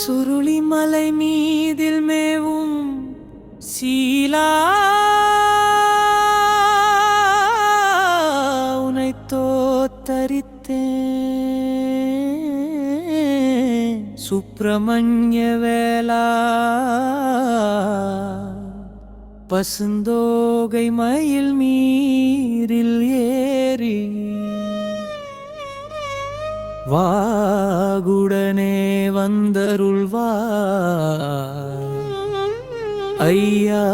சுருளி மலை மீதில் மேவும் சீலா. உனை தோத்தரித்தேன் சுப்பிரமணிய வேளா. பசுந்தோகை மயில் மீரில் ஏறி. வா வாகுடனே வந்தருள்வா ஐயா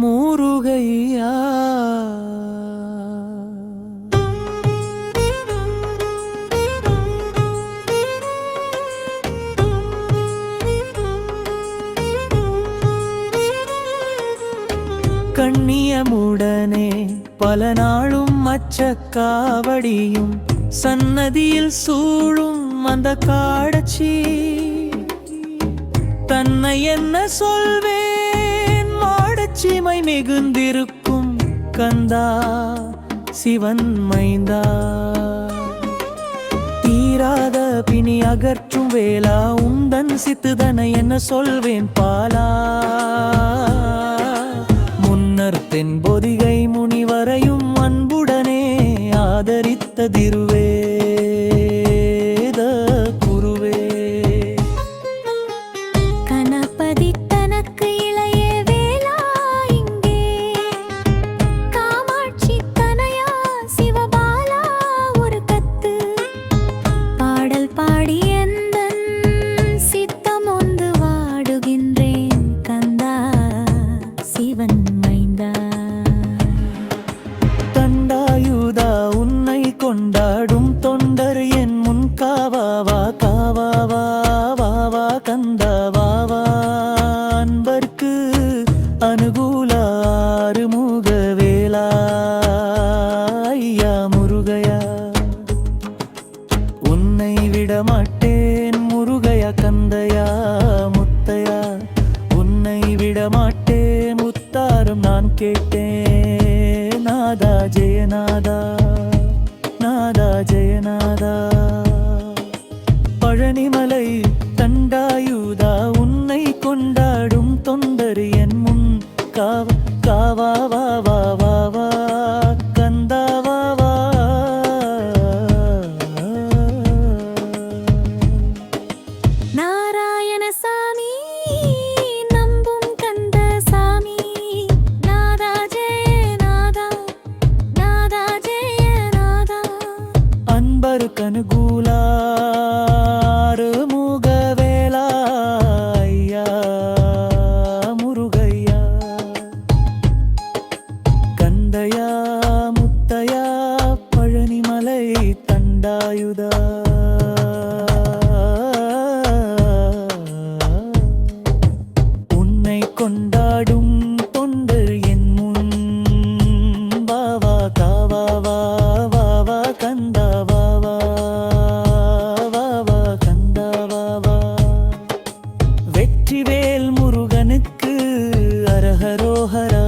முருகையா. கண்ணியமுடனே பல நாளும் மச்சக்காவடியும் சன்னதியில் சூழும் அந்த காடச்சி. தன்னை என்ன சொல்வேன்? மாடச்சிமை மிகுந்திருக்கும் கந்தா சிவன் மைந்தா. தீராத பிணி அகற்றும் வேளா உந்தன் சித்துதனை என்ன சொல்வேன் பாலா. ಕಾಣುತ್ತದಿರು பாடும் தொண்டர் என் முன் காவாவா காவாவா வாவா கந்தாவாவா அன்பர்க்கு அனுகூலாறு ஆறுமுக வேளா ஐயா முருகையா. உன்னை விட மாட்டேன் முருகையா கந்தையா முத்தையா. உன்னை விட மாட்டேன் முத்தாரும் நான் கேட்டேன் நாதா ஜெயநாதா. நாதா ஜெயநாதா. பழனிமலை தண்டாயுத. தண்டாயுதா உன்னை கொண்டாடும் தொண்டு என் முன். வாவா காவா வா வாவா கந்தா வாவா வா கந்தா வாவா வெற்றிவேல் முருகனுக்கு அரஹரோஹரா.